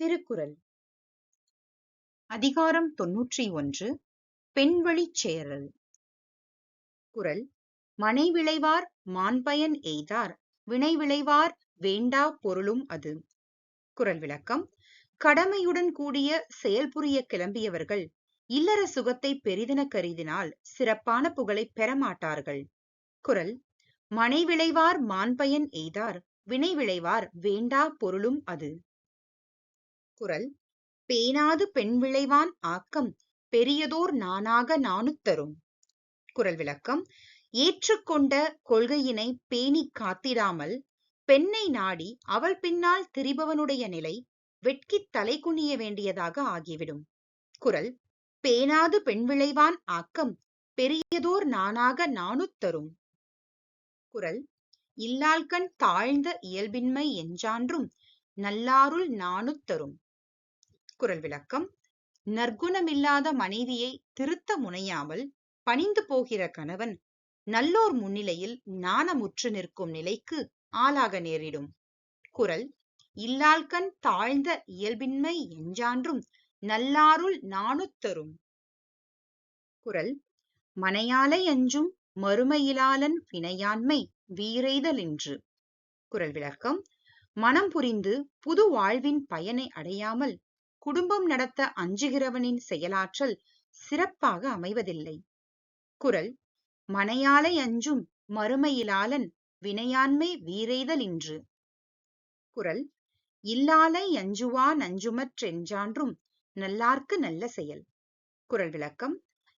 திருக்குறள். அதிகாரம் தொன்னூற்றி ஒன்று பெண்வழிச் சேரல். குரல் மனை விளைவார் மாண்பயன் எய்தார் வினை விளைவார் வேண்டா பொருளும் அது குரல் விளக்கம் கடமையுடன் கூடிய செயல்புரிய கிளம்பியவர்கள் இல்லற சுகத்தை பெரிதென கருதினால் சிறப்பான புகழை பெறமாட்டார்கள் குரல் மனை விளைவார் மாண்பயன் எய்தார் வினை விளைவார் வேண்டா பொருளும் அது. குறள் பேணாது பெண் விளைவான் ஆக்கம் பெரியதோர் நானாக நாணுத் தரும். விளக்கம் ஏற்றுக்கொண்ட கொள்கையினை பேணி காத்திடாமல் பெண்ணை நாடி அவள் பின்னால் திரிபவனுடைய நிலை வெட்கித் தலை குனிய வேண்டியதாக ஆகிவிடும். குரல் பேணாது பெண் விளைவான் ஆக்கம் பெரியதோர் நானாக நாணுத் தரும். குறள் இல்லாள்கண் தாழ்ந்த இயல்பின்மை என்றான்றும் நல்லாருள் நாணுத் தரும் விளக்கம். நற்குணமில்லாத மனைவியை திருத்த முனையாமல் பணிந்து போகிற கணவன் நல்லோர் முன்னிலையில் நாணமுற்று நிற்கும் நிலைக்கு ஆளாக நேரிடும். குரல் இல்லால்கண் தாழ்ந்த இயல்பின்மை என்றான்றும் நல்லாருள் நாணுத் தரும் மனையாலை அஞ்சும் மறுமையிலாளன் வினையாண்மை வீரெய்தலின்று குரல் விளக்கம் மனம் புரிந்து புது வாழ்வின் பயனை அடையாமல் குடும்பம் நடத்த அஞ்சுகிறவனின் செயலாற்றல் சிறப்பாக அமைவதில்லை. குரல் மனையாளை அஞ்சும் மறுமையிலாளன் வினையாண்மை வீரெய்தலின்று குரல் இல்லாலை அஞ்சுவா நஞ்சுமற்றென்றான்றும் நல்லார்க்கு நல்ல செயல் குரல் விளக்கம்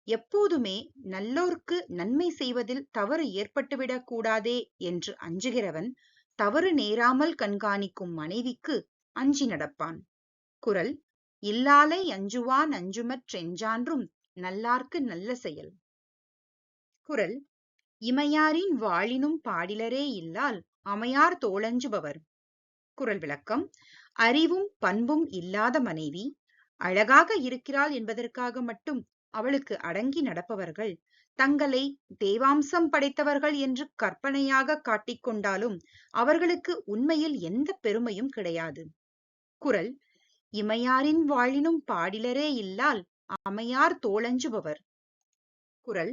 எப்போதுமே நல்லோர்க்கு நன்மை செய்வதில் தவறு ஏற்பட்டுவிடக் கூடாதே என்று அஞ்சுகிறவன் தவறு நேராமல் கண்காணிக்கும் மனைவிக்கு அஞ்சி நடப்பான் குரல் இல்லாலை அஞ்சுவான் அஞ்சுமற்றென்றான்றும் நல்லார்க்கு நல்ல செயல். குரல் இமையாரின் வாழினும் பாடிலரே இல்லால் அமையார் தோளஞ்சுபவர் குரல் விளக்கம் அறிவும் பண்பும் இல்லாத மனைவி அழகாக இருக்கிறாள் என்பதற்காக மட்டும் அவளுக்கு அடங்கி நடப்பவர்கள் தங்களை தேவாம்சம் படைத்தவர்கள் என்று கற்பனையாக காட்டிக்கொண்டாலும் அவர்களுக்கு உண்மையில் எந்த பெருமையும் கிடையாது. குரல் இமையாரின் வாழினும் பாடிலரே இல்லால் அமையார் தோளஞ்சுபவர் குறள்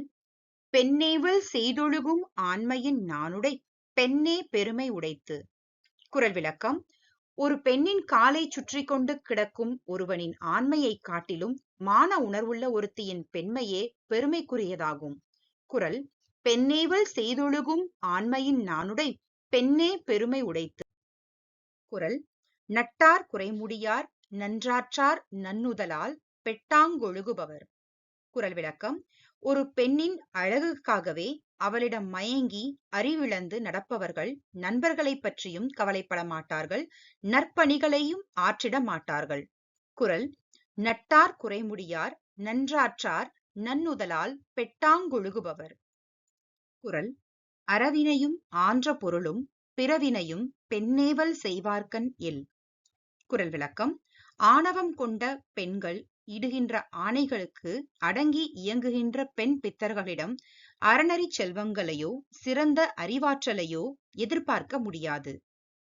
பெண்ணேவல் செய்தொழுகும் ஆண்மையின் நானுடை பெண்ணே பெருமை உடைத்து குறள் விளக்கம் ஒரு பெண்ணின் காலை சுற்றி கொண்டு கிடக்கும் ஒருவனின் ஆண்மையை காட்டிலும் மான உணர்வுள்ள ஒருத்தியின் பெண்மையே பெருமைக்குரியதாகும் குறள் பெண்ணேவல் செய்தொழுகும் ஆண்மையின் நானுடை பெண்ணே பெருமை உடைத்து குறள் நட்டார் குறைமுடியார் நன்றாற்றார் நன்னுதலால் பெட்டாங்கொழுகுபவர். குரல் விளக்கம் ஒரு பெண்ணின் அழகுக்காகவே அவளிடம் மயங்கி அறிவிழந்து நடப்பவர்கள் நண்பர்களை பற்றியும் கவலைப்பட மாட்டார்கள் நற்பணிகளையும் ஆற்றிட மாட்டார்கள். குரல் நட்டார் குறைமுடியார் நன்றாற்றார் நன்னுதலால் பெட்டாங்கொழுகுபவர். குரல் அறவினையும் ஆன்ற பொருளும் பிறவினையும் பெண்ணேவல் செய்வார்கன் எல் குரல் விளக்கம் ஆணவம் கொண்ட பெண்கள் இடுகின்ற ஆணைகளுக்கு அடங்கி இயங்குகின்ற பெண் பித்தர்களிடம் அறநறி செல்வங்களையோ சிறந்த அறிவாற்றலையோ எதிர்பார்க்க முடியாது.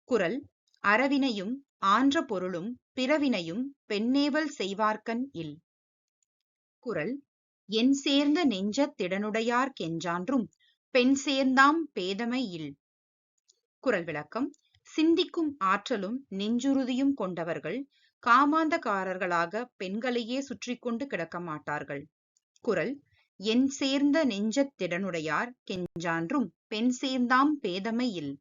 குறள் அறவினையும் ஆன்ற பொருளும் பிறவினையும் பெண்ணேவல் செய்வார்கன் இல் குறள் என் சேர்ந்த நெஞ்ச திடனுடையார்க்கென்றான்றும் பெண் சேர்ந்தாம் பேதமை இல் குறள் விளக்கம் சிந்திக்கும் ஆற்றலும் நெஞ்சுறுதியும் கொண்டவர்கள் காமாந்தகாரர்களாக பெண்களையே சுற்றி கொண்டு கிடக்க மாட்டார்கள். குரல் என் சேர்ந்த நெஞ்சத் திடனுடையார் கெஞ்சான்றும் பெண் சேர்ந்தாம் பேதமை இல்.